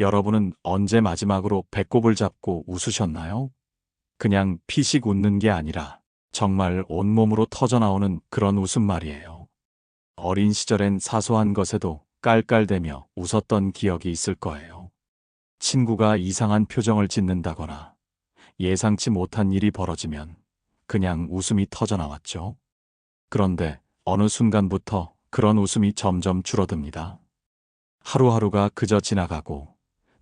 여러분은 언제 마지막으로 배꼽을 잡고 웃으셨나요? 그냥 피식 웃는 게 아니라 정말 온몸으로 터져나오는 그런 웃음 말이에요. 어린 시절엔 사소한 것에도 깔깔대며 웃었던 기억이 있을 거예요. 친구가 이상한 표정을 짓는다거나 예상치 못한 일이 벌어지면 그냥 웃음이 터져나왔죠. 그런데 어느 순간부터 그런 웃음이 점점 줄어듭니다. 하루하루가 그저 지나가고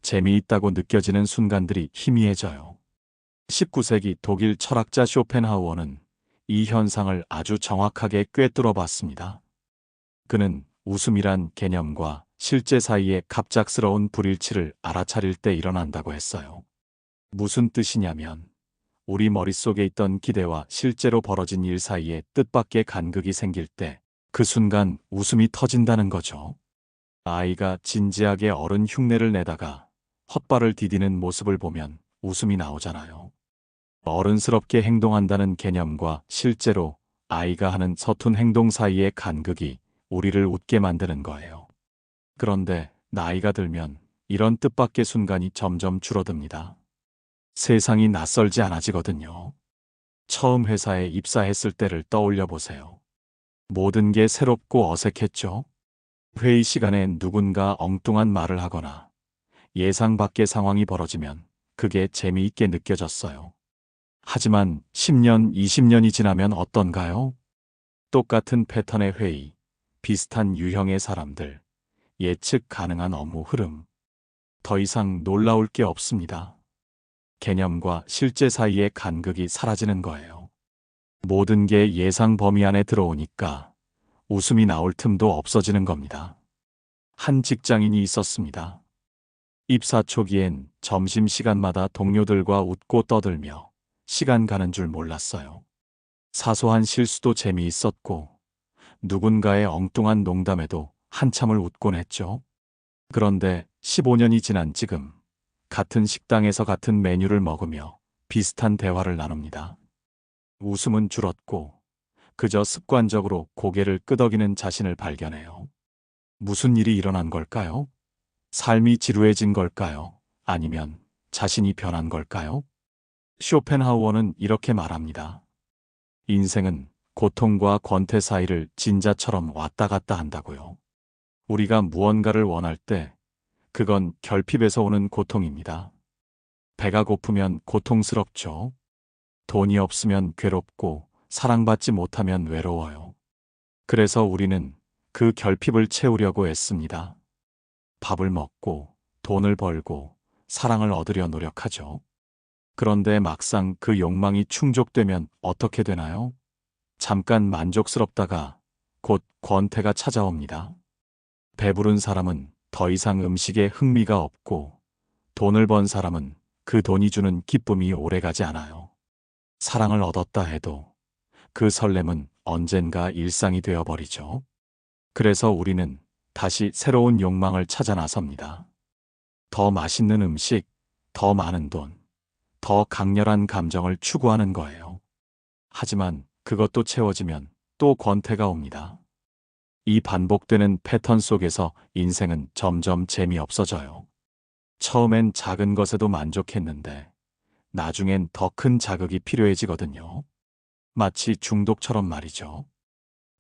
재미있다고 느껴지는 순간들이 희미해져요. 19세기 독일 철학자 쇼펜하우어는 이 현상을 아주 정확하게 꿰뚫어 봤습니다. 그는 웃음이란 개념과 실제 사이의 갑작스러운 불일치를 알아차릴 때 일어난다고 했어요. 무슨 뜻이냐면 우리 머릿속에 있던 기대와 실제로 벌어진 일 사이에 뜻밖의 간극이 생길 때 그 순간 웃음이 터진다는 거죠. 아이가 진지하게 어른 흉내를 내다가 헛발을 디디는 모습을 보면 웃음이 나오잖아요. 어른스럽게 행동한다는 개념과 실제로 아이가 하는 서툰 행동 사이의 간극이 우리를 웃게 만드는 거예요. 그런데 나이가 들면 이런 뜻밖의 순간이 점점 줄어듭니다. 세상이 낯설지 않아지거든요. 처음 회사에 입사했을 때를 떠올려 보세요. 모든 게 새롭고 어색했죠? 회의 시간에 누군가 엉뚱한 말을 하거나 예상 밖의 상황이 벌어지면 그게 재미있게 느껴졌어요. 하지만 10년, 20년이 지나면 어떤가요? 똑같은 패턴의 회의, 비슷한 유형의 사람들, 예측 가능한 업무 흐름. 더 이상 놀라울 게 없습니다. 개념과 실제 사이의 간극이 사라지는 거예요. 모든 게 예상 범위 안에 들어오니까 웃음이 나올 틈도 없어지는 겁니다. 한 직장인이 있었습니다. 입사 초기엔 점심시간마다 동료들과 웃고 떠들며 시간 가는 줄 몰랐어요. 사소한 실수도 재미있었고 누군가의 엉뚱한 농담에도 한참을 웃곤 했죠. 그런데 15년이 지난 지금 같은 식당에서 같은 메뉴를 먹으며 비슷한 대화를 나눕니다. 웃음은 줄었고 그저 습관적으로 고개를 끄덕이는 자신을 발견해요. 무슨 일이 일어난 걸까요? 삶이 지루해진 걸까요? 아니면 자신이 변한 걸까요? 쇼펜하우어는 이렇게 말합니다. 인생은 고통과 권태 사이를 진자처럼 왔다 갔다 한다고요. 우리가 무언가를 원할 때 그건 결핍에서 오는 고통입니다. 배가 고프면 고통스럽죠. 돈이 없으면 괴롭고 사랑받지 못하면 외로워요. 그래서 우리는 그 결핍을 채우려고 애씁니다. 밥을 먹고 돈을 벌고 사랑을 얻으려 노력하죠. 그런데 막상 그 욕망이 충족되면 어떻게 되나요? 잠깐 만족스럽다가 곧 권태가 찾아옵니다. 배부른 사람은 더 이상 음식에 흥미가 없고 돈을 번 사람은 그 돈이 주는 기쁨이 오래가지 않아요. 사랑을 얻었다 해도 그 설렘은 언젠가 일상이 되어버리죠. 그래서 우리는 다시 새로운 욕망을 찾아 나섭니다. 더 맛있는 음식, 더 많은 돈, 더 강렬한 감정을 추구하는 거예요. 하지만 그것도 채워지면 또 권태가 옵니다. 이 반복되는 패턴 속에서 인생은 점점 재미없어져요. 처음엔 작은 것에도 만족했는데 나중엔 더 큰 자극이 필요해지거든요. 마치 중독처럼 말이죠.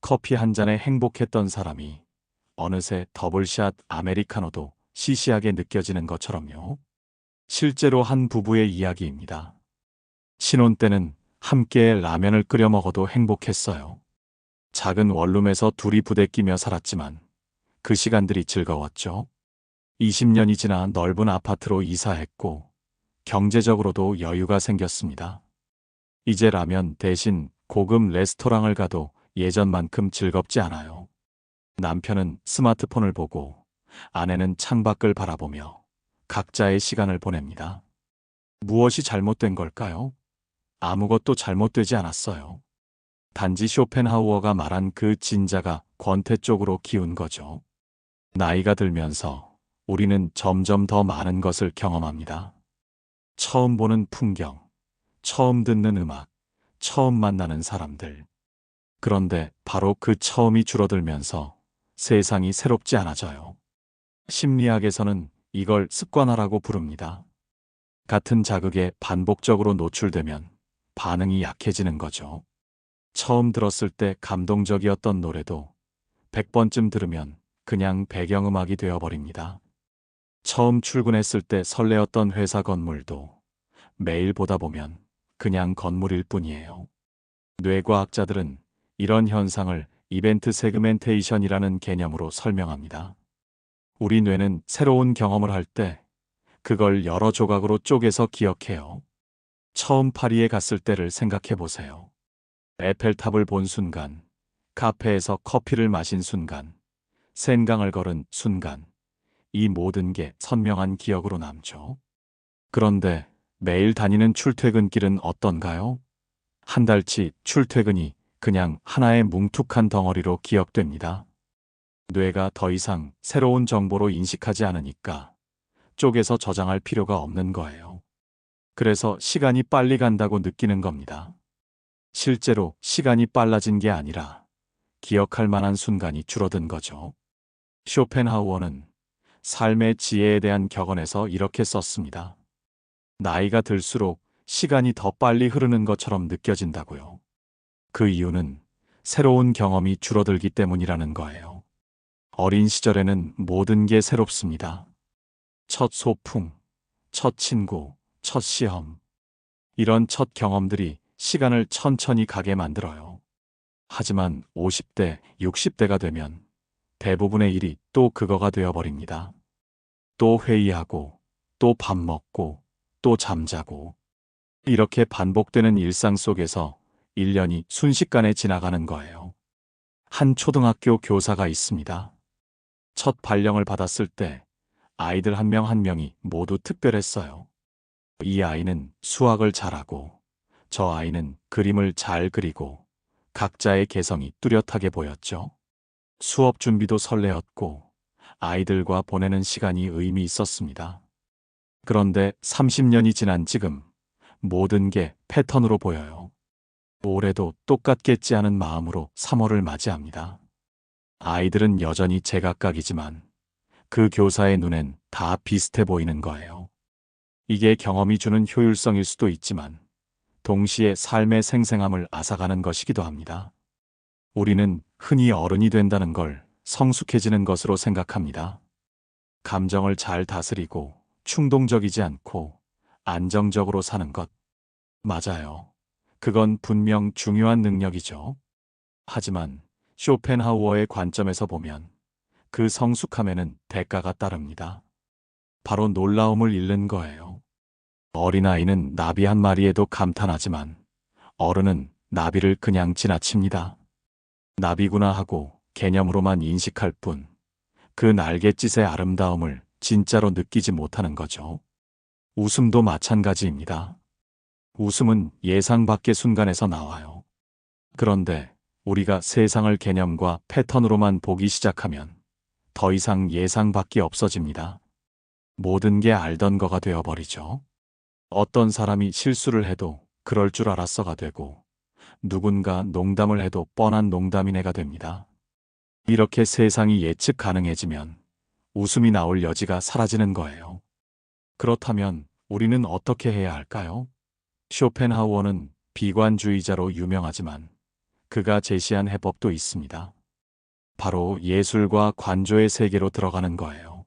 커피 한 잔에 행복했던 사람이 어느새 더블샷 아메리카노도 시시하게 느껴지는 것처럼요. 실제로 한 부부의 이야기입니다. 신혼 때는 함께 라면을 끓여 먹어도 행복했어요. 작은 원룸에서 둘이 부대끼며 살았지만 그 시간들이 즐거웠죠. 20년이 지나 넓은 아파트로 이사했고 경제적으로도 여유가 생겼습니다. 이제 라면 대신 고급 레스토랑을 가도 예전만큼 즐겁지 않아요. 남편은 스마트폰을 보고 아내는 창밖을 바라보며 각자의 시간을 보냅니다. 무엇이 잘못된 걸까요? 아무것도 잘못되지 않았어요. 단지 쇼펜하우어가 말한 그 진자가 권태 쪽으로 기운 거죠. 나이가 들면서 우리는 점점 더 많은 것을 경험합니다. 처음 보는 풍경, 처음 듣는 음악, 처음 만나는 사람들. 그런데 바로 그 처음이 줄어들면서 세상이 새롭지 않아져요. 심리학에서는 이걸 습관화라고 부릅니다. 같은 자극에 반복적으로 노출되면 반응이 약해지는 거죠. 처음 들었을 때 감동적이었던 노래도 100번쯤 들으면 그냥 배경음악이 되어버립니다. 처음 출근했을 때 설레었던 회사 건물도 매일 보다 보면 그냥 건물일 뿐이에요. 뇌과학자들은 이런 현상을 이벤트 세그멘테이션이라는 개념으로 설명합니다. 우리 뇌는 새로운 경험을 할 때 그걸 여러 조각으로 쪼개서 기억해요. 처음 파리에 갔을 때를 생각해 보세요. 에펠탑을 본 순간, 카페에서 커피를 마신 순간, 센강을 걸은 순간, 이 모든 게 선명한 기억으로 남죠. 그런데 매일 다니는 출퇴근길은 어떤가요? 한 달치 출퇴근이 그냥 하나의 뭉툭한 덩어리로 기억됩니다. 뇌가 더 이상 새로운 정보로 인식하지 않으니까 쪼개서 저장할 필요가 없는 거예요. 그래서 시간이 빨리 간다고 느끼는 겁니다. 실제로 시간이 빨라진 게 아니라 기억할 만한 순간이 줄어든 거죠. 쇼펜하우어는 삶의 지혜에 대한 격언에서 이렇게 썼습니다. 나이가 들수록 시간이 더 빨리 흐르는 것처럼 느껴진다고요. 그 이유는 새로운 경험이 줄어들기 때문이라는 거예요. 어린 시절에는 모든 게 새롭습니다. 첫 소풍, 첫 친구, 첫 시험. 이런 첫 경험들이 시간을 천천히 가게 만들어요. 하지만 50대, 60대가 되면 대부분의 일이 또 그거가 되어버립니다. 또 회의하고, 또 밥 먹고, 또 잠자고. 이렇게 반복되는 일상 속에서 1년이 순식간에 지나가는 거예요. 한 초등학교 교사가 있습니다. 첫 발령을 받았을 때 아이들 한명한 명이 모두 특별했어요. 이 아이는 수학을 잘하고 저 아이는 그림을 잘 그리고 각자의 개성이 뚜렷하게 보였죠. 수업 준비도 설레었고 아이들과 보내는 시간이 의미 있었습니다. 그런데 30년이 지난 지금 모든 게 패턴으로 보여요. 올해도 똑같겠지 하는 마음으로 3월을 맞이합니다. 아이들은 여전히 제각각이지만 그 교사의 눈엔 다 비슷해 보이는 거예요. 이게 경험이 주는 효율성일 수도 있지만 동시에 삶의 생생함을 앗아가는 것이기도 합니다. 우리는 흔히 어른이 된다는 걸 성숙해지는 것으로 생각합니다. 감정을 잘 다스리고 충동적이지 않고 안정적으로 사는 것. 맞아요. 그건 분명 중요한 능력이죠. 하지만 쇼펜하우어의 관점에서 보면 그 성숙함에는 대가가 따릅니다. 바로 놀라움을 잃는 거예요. 어린아이는 나비 한 마리에도 감탄하지만 어른은 나비를 그냥 지나칩니다. 나비구나 하고 개념으로만 인식할 뿐 그 날갯짓의 아름다움을 진짜로 느끼지 못하는 거죠. 웃음도 마찬가지입니다. 웃음은 예상 밖의 순간에서 나와요. 그런데 우리가 세상을 개념과 패턴으로만 보기 시작하면 더 이상 예상 밖이 없어집니다. 모든 게 알던 거가 되어버리죠. 어떤 사람이 실수를 해도 그럴 줄 알았어가 되고 누군가 농담을 해도 뻔한 농담이네가 됩니다. 이렇게 세상이 예측 가능해지면 웃음이 나올 여지가 사라지는 거예요. 그렇다면 우리는 어떻게 해야 할까요? 쇼펜하우어는 비관주의자로 유명하지만 그가 제시한 해법도 있습니다. 바로 예술과 관조의 세계로 들어가는 거예요.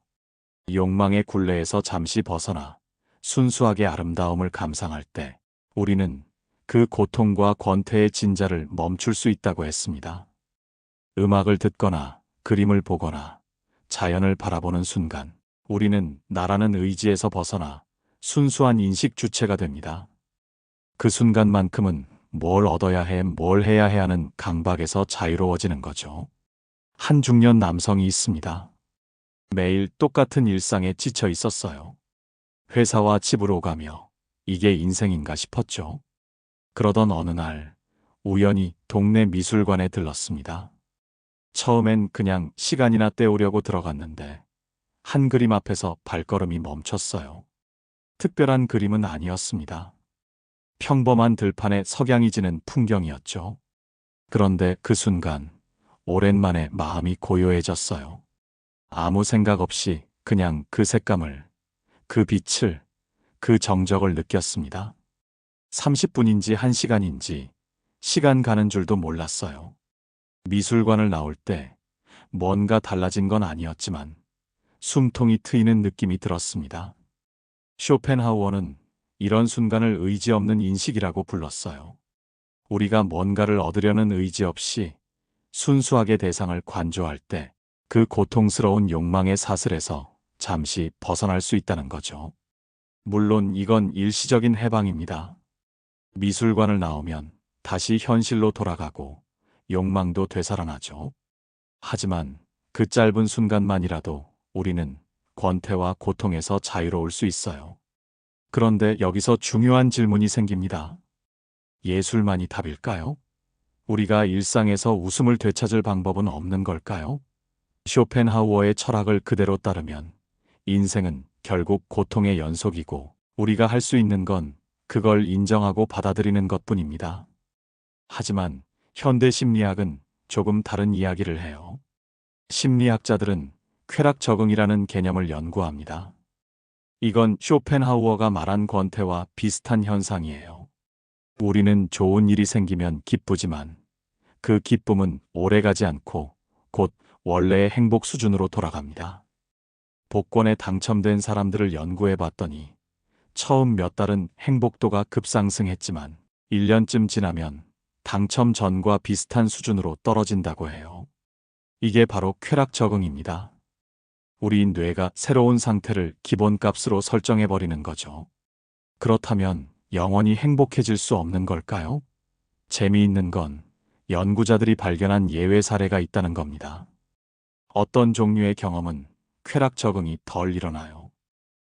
욕망의 굴레에서 잠시 벗어나 순수하게 아름다움을 감상할 때 우리는 그 고통과 권태의 진자를 멈출 수 있다고 했습니다. 음악을 듣거나 그림을 보거나 자연을 바라보는 순간 우리는 나라는 의지에서 벗어나 순수한 인식 주체가 됩니다. 그 순간만큼은 뭘 얻어야 해, 뭘 해야 해 하는 강박에서 자유로워지는 거죠. 한 중년 남성이 있습니다. 매일 똑같은 일상에 지쳐 있었어요. 회사와 집으로 가며 이게 인생인가 싶었죠. 그러던 어느 날 우연히 동네 미술관에 들렀습니다. 처음엔 그냥 시간이나 때우려고 들어갔는데 한 그림 앞에서 발걸음이 멈췄어요. 특별한 그림은 아니었습니다. 평범한 들판에 석양이 지는 풍경이었죠. 그런데 그 순간 오랜만에 마음이 고요해졌어요. 아무 생각 없이 그냥 그 색감을 그 빛을, 그 정적을 느꼈습니다. 30분인지 1시간인지 시간 가는 줄도 몰랐어요. 미술관을 나올 때 뭔가 달라진 건 아니었지만 숨통이 트이는 느낌이 들었습니다. 쇼펜하우어는 이런 순간을 의지 없는 인식이라고 불렀어요. 우리가 뭔가를 얻으려는 의지 없이 순수하게 대상을 관조할 때 그 고통스러운 욕망의 사슬에서 잠시 벗어날 수 있다는 거죠. 물론 이건 일시적인 해방입니다. 미술관을 나오면 다시 현실로 돌아가고 욕망도 되살아나죠. 하지만 그 짧은 순간만이라도 우리는 권태와 고통에서 자유로울 수 있어요. 그런데 여기서 중요한 질문이 생깁니다. 예술만이 답일까요? 우리가 일상에서 웃음을 되찾을 방법은 없는 걸까요? 쇼펜하우어의 철학을 그대로 따르면 인생은 결국 고통의 연속이고 우리가 할 수 있는 건 그걸 인정하고 받아들이는 것 뿐입니다. 하지만 현대 심리학은 조금 다른 이야기를 해요. 심리학자들은 쾌락 적응이라는 개념을 연구합니다. 이건 쇼펜하우어가 말한 권태와 비슷한 현상이에요. 우리는 좋은 일이 생기면 기쁘지만 그 기쁨은 오래가지 않고 곧 원래의 행복 수준으로 돌아갑니다. 복권에 당첨된 사람들을 연구해 봤더니 처음 몇 달은 행복도가 급상승했지만 1년쯤 지나면 당첨 전과 비슷한 수준으로 떨어진다고 해요. 이게 바로 쾌락 적응입니다. 우리 뇌가 새로운 상태를 기본값으로 설정해 버리는 거죠. 그렇다면 영원히 행복해질 수 없는 걸까요? 재미있는 건 연구자들이 발견한 예외 사례가 있다는 겁니다. 어떤 종류의 경험은 쾌락 적응이 덜 일어나요.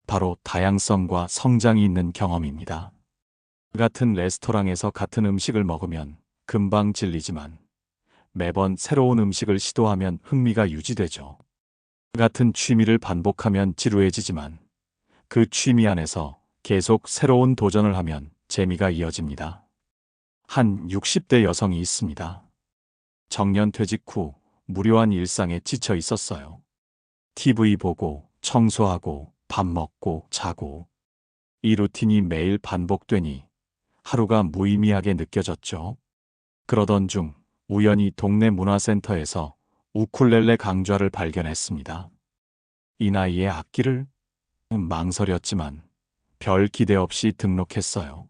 바로 다양성과 성장이 있는 경험입니다. 같은 레스토랑에서 같은 음식을 먹으면 금방 질리지만 매번 새로운 음식을 시도하면 흥미가 유지되죠. 같은 취미를 반복하면 지루해지지만 그 취미 안에서 계속 새로운 도전을 하면 재미가 이어집니다. 한 60대 여성이 있습니다. 정년 퇴직 후 무료한 일상에 지쳐 있었어요. TV 보고, 청소하고, 밥 먹고, 자고. 이 루틴이 매일 반복되니 하루가 무의미하게 느껴졌죠. 그러던 중 우연히 동네 문화센터에서 우쿨렐레 강좌를 발견했습니다. 이 나이에 악기를 망설였지만 별 기대 없이 등록했어요.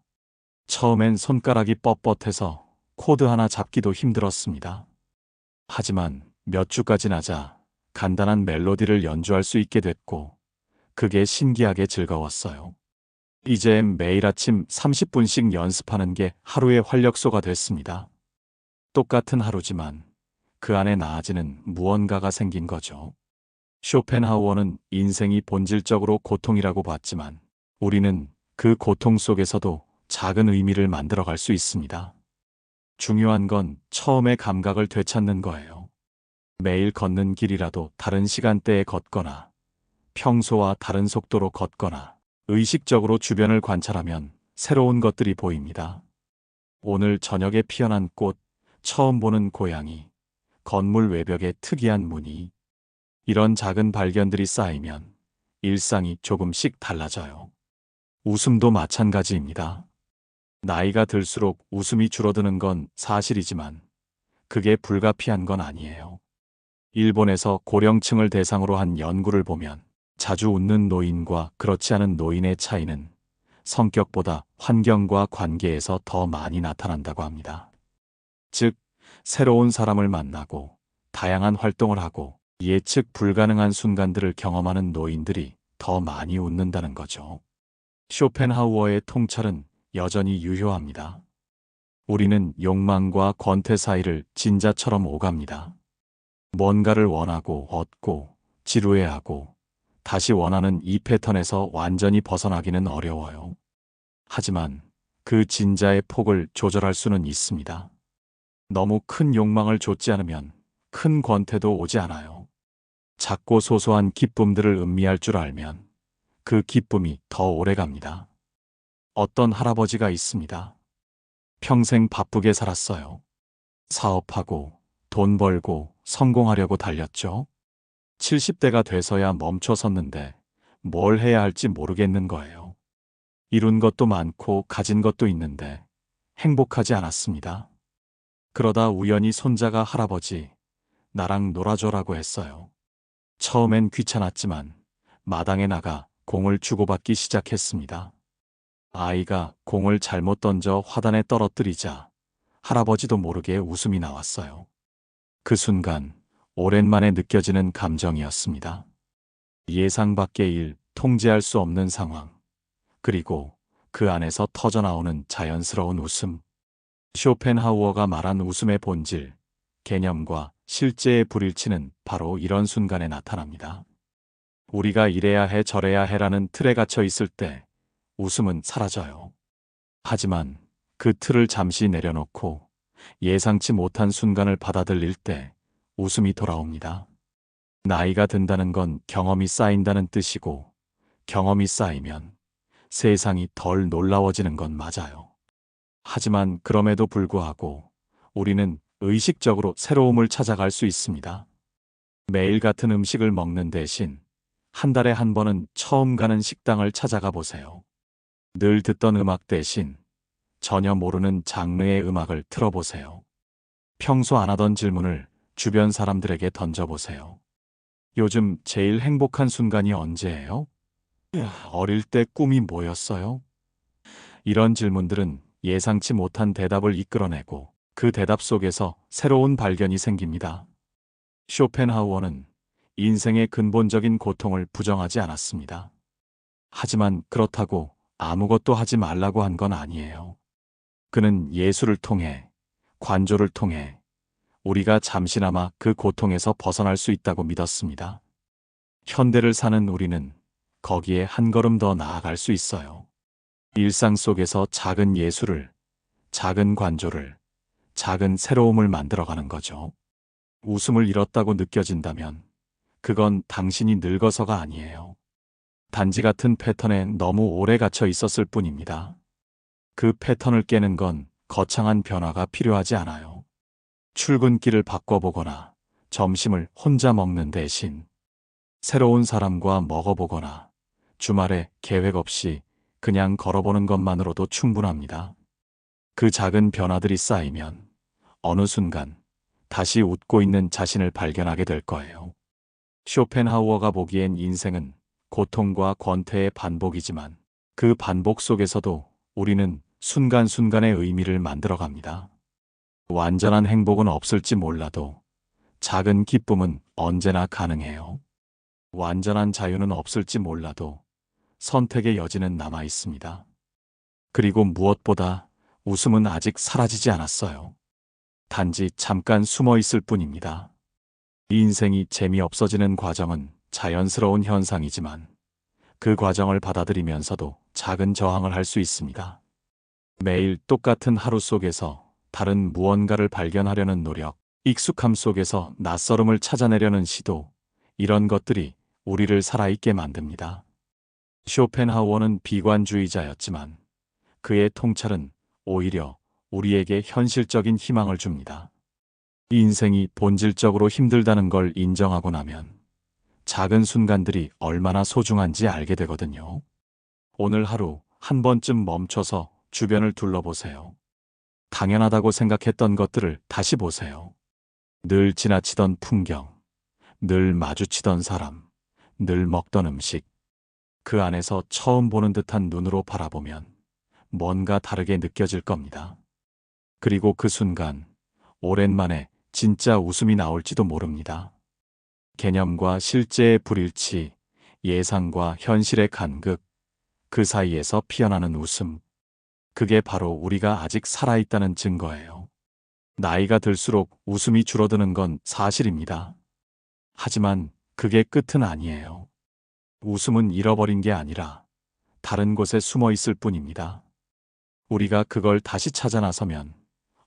처음엔 손가락이 뻣뻣해서 코드 하나 잡기도 힘들었습니다. 하지만 몇 주가 지나자 간단한 멜로디를 연주할 수 있게 됐고 그게 신기하게 즐거웠어요. 이젠 매일 아침 30분씩 연습하는 게 하루의 활력소가 됐습니다. 똑같은 하루지만 그 안에 나아지는 무언가가 생긴 거죠. 쇼펜하우어는 인생이 본질적으로 고통이라고 봤지만 우리는 그 고통 속에서도 작은 의미를 만들어갈 수 있습니다. 중요한 건 처음의 감각을 되찾는 거예요. 매일 걷는 길이라도 다른 시간대에 걷거나 평소와 다른 속도로 걷거나 의식적으로 주변을 관찰하면 새로운 것들이 보입니다. 오늘 저녁에 피어난 꽃, 처음 보는 고양이, 건물 외벽의 특이한 무늬. 이런 작은 발견들이 쌓이면 일상이 조금씩 달라져요. 웃음도 마찬가지입니다. 나이가 들수록 웃음이 줄어드는 건 사실이지만 그게 불가피한 건 아니에요. 일본에서 고령층을 대상으로 한 연구를 보면 자주 웃는 노인과 그렇지 않은 노인의 차이는 성격보다 환경과 관계에서 더 많이 나타난다고 합니다. 즉, 새로운 사람을 만나고 다양한 활동을 하고 예측 불가능한 순간들을 경험하는 노인들이 더 많이 웃는다는 거죠. 쇼펜하우어의 통찰은 여전히 유효합니다. 우리는 욕망과 권태 사이를 진자처럼 오갑니다. 뭔가를 원하고 얻고 지루해하고 다시 원하는 이 패턴에서 완전히 벗어나기는 어려워요. 하지만 그 진자의 폭을 조절할 수는 있습니다. 너무 큰 욕망을 좇지 않으면 큰 권태도 오지 않아요. 작고 소소한 기쁨들을 음미할 줄 알면 그 기쁨이 더 오래 갑니다. 어떤 할아버지가 있습니다. 평생 바쁘게 살았어요. 사업하고 돈 벌고 성공하려고 달렸죠. 70대가 돼서야 멈춰 섰는데 뭘 해야 할지 모르겠는 거예요. 이룬 것도 많고 가진 것도 있는데 행복하지 않았습니다. 그러다 우연히 손자가 할아버지, 나랑 놀아줘라고 했어요. 처음엔 귀찮았지만 마당에 나가 공을 주고받기 시작했습니다. 아이가 공을 잘못 던져 화단에 떨어뜨리자 할아버지도 모르게 웃음이 나왔어요. 그 순간 오랜만에 느껴지는 감정이었습니다. 예상 밖의 일, 통제할 수 없는 상황, 그리고 그 안에서 터져나오는 자연스러운 웃음. 쇼펜하우어가 말한 웃음의 본질, 개념과 실제의 불일치는 바로 이런 순간에 나타납니다. 우리가 이래야 해 저래야 해라는 틀에 갇혀 있을 때 웃음은 사라져요. 하지만 그 틀을 잠시 내려놓고 예상치 못한 순간을 받아들일 때 웃음이 돌아옵니다. 나이가 든다는 건 경험이 쌓인다는 뜻이고 경험이 쌓이면 세상이 덜 놀라워지는 건 맞아요. 하지만 그럼에도 불구하고 우리는 의식적으로 새로움을 찾아갈 수 있습니다. 매일 같은 음식을 먹는 대신 한 달에 한 번은 처음 가는 식당을 찾아가 보세요. 늘 듣던 음악 대신 전혀 모르는 장르의 음악을 틀어보세요. 평소 안 하던 질문을 주변 사람들에게 던져보세요. 요즘 제일 행복한 순간이 언제예요? 어릴 때 꿈이 뭐였어요? 이런 질문들은 예상치 못한 대답을 이끌어내고 그 대답 속에서 새로운 발견이 생깁니다. 쇼펜하우어는 인생의 근본적인 고통을 부정하지 않았습니다. 하지만 그렇다고 아무것도 하지 말라고 한 건 아니에요. 그는 예술을 통해, 관조를 통해 우리가 잠시나마 그 고통에서 벗어날 수 있다고 믿었습니다. 현대를 사는 우리는 거기에 한 걸음 더 나아갈 수 있어요. 일상 속에서 작은 예술을, 작은 관조를, 작은 새로움을 만들어가는 거죠. 웃음을 잃었다고 느껴진다면 그건 당신이 늙어서가 아니에요. 단지 같은 패턴에 너무 오래 갇혀 있었을 뿐입니다. 그 패턴을 깨는 건 거창한 변화가 필요하지 않아요. 출근길을 바꿔보거나 점심을 혼자 먹는 대신 새로운 사람과 먹어보거나 주말에 계획 없이 그냥 걸어보는 것만으로도 충분합니다. 그 작은 변화들이 쌓이면 어느 순간 다시 웃고 있는 자신을 발견하게 될 거예요. 쇼펜하우어가 보기엔 인생은 고통과 권태의 반복이지만 그 반복 속에서도 우리는 순간순간의 의미를 만들어갑니다. 완전한 행복은 없을지 몰라도 작은 기쁨은 언제나 가능해요. 완전한 자유는 없을지 몰라도 선택의 여지는 남아 있습니다. 그리고 무엇보다 웃음은 아직 사라지지 않았어요. 단지 잠깐 숨어 있을 뿐입니다. 인생이 재미없어지는 과정은 자연스러운 현상이지만 그 과정을 받아들이면서도 작은 저항을 할 수 있습니다. 매일 똑같은 하루 속에서 다른 무언가를 발견하려는 노력, 익숙함 속에서 낯설음을 찾아내려는 시도, 이런 것들이 우리를 살아있게 만듭니다. 쇼펜하우어는 비관주의자였지만 그의 통찰은 오히려 우리에게 현실적인 희망을 줍니다. 인생이 본질적으로 힘들다는 걸 인정하고 나면 작은 순간들이 얼마나 소중한지 알게 되거든요. 오늘 하루 한 번쯤 멈춰서 주변을 둘러보세요. 당연하다고 생각했던 것들을 다시 보세요. 늘 지나치던 풍경, 늘 마주치던 사람, 늘 먹던 음식. 그 안에서 처음 보는 듯한 눈으로 바라보면 뭔가 다르게 느껴질 겁니다. 그리고 그 순간 오랜만에 진짜 웃음이 나올지도 모릅니다. 개념과 실제의 불일치, 예상과 현실의 간극, 그 사이에서 피어나는 웃음. 그게 바로 우리가 아직 살아있다는 증거예요. 나이가 들수록 웃음이 줄어드는 건 사실입니다. 하지만 그게 끝은 아니에요. 웃음은 잃어버린 게 아니라 다른 곳에 숨어 있을 뿐입니다. 우리가 그걸 다시 찾아 나서면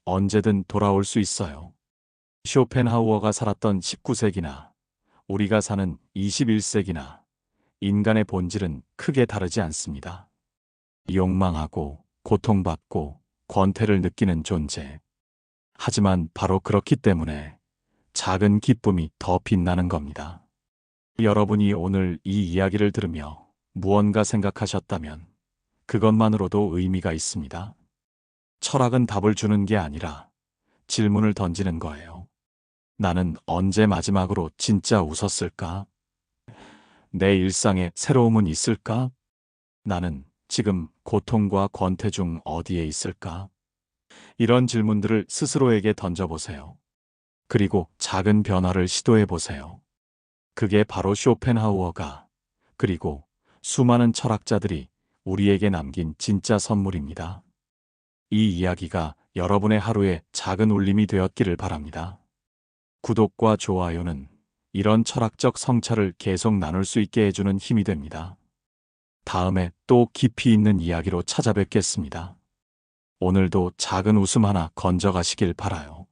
언제든 돌아올 수 있어요. 쇼펜하우어가 살았던 19세기나 우리가 사는 21세기나 인간의 본질은 크게 다르지 않습니다. 욕망하고 고통받고 권태를 느끼는 존재. 하지만 바로 그렇기 때문에 작은 기쁨이 더 빛나는 겁니다. 여러분이 오늘 이 이야기를 들으며 무언가 생각하셨다면 그것만으로도 의미가 있습니다. 철학은 답을 주는 게 아니라 질문을 던지는 거예요. 나는 언제 마지막으로 진짜 웃었을까? 내 일상에 새로움은 있을까? 나는 지금 고통과 권태 중 어디에 있을까? 이런 질문들을 스스로에게 던져보세요. 그리고 작은 변화를 시도해 보세요. 그게 바로 쇼펜하우어가 그리고 수많은 철학자들이 우리에게 남긴 진짜 선물입니다. 이 이야기가 여러분의 하루에 작은 울림이 되었기를 바랍니다. 구독과 좋아요는 이런 철학적 성찰을 계속 나눌 수 있게 해주는 힘이 됩니다. 다음에 또 깊이 있는 이야기로 찾아뵙겠습니다. 오늘도 작은 웃음 하나 건져가시길 바라요.